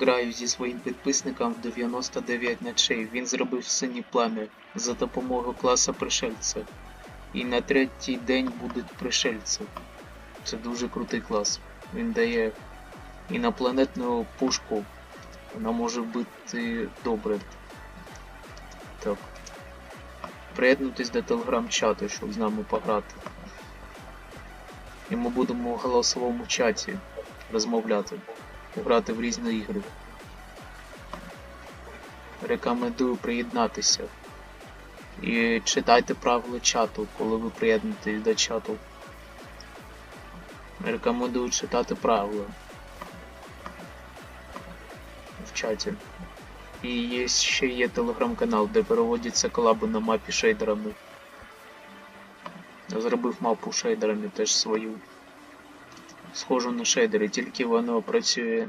Граю зі своїм підписником в 99 ночей. Він зробив синій плам'я за допомогою класа пришельця. І на третій день будуть пришельці. Це дуже крутий клас. Він дає інопланетну пушку. Вона може вбити добре. Так. Приєднуйтесь до телеграм-чату, щоб з нами пограти. І ми будемо в голосовому чаті розмовляти, грати в різні ігри. Рекомендую приєднатися. І читайте правила чату, коли ви приєднуєтесь до чату. Рекомендую читати правила в чаті. І є ще є телеграм-канал, де переводяться колаби на мапі шейдерами. Зробив мапу шейдерами теж свою. Схожу на шейдери, тільки воно працює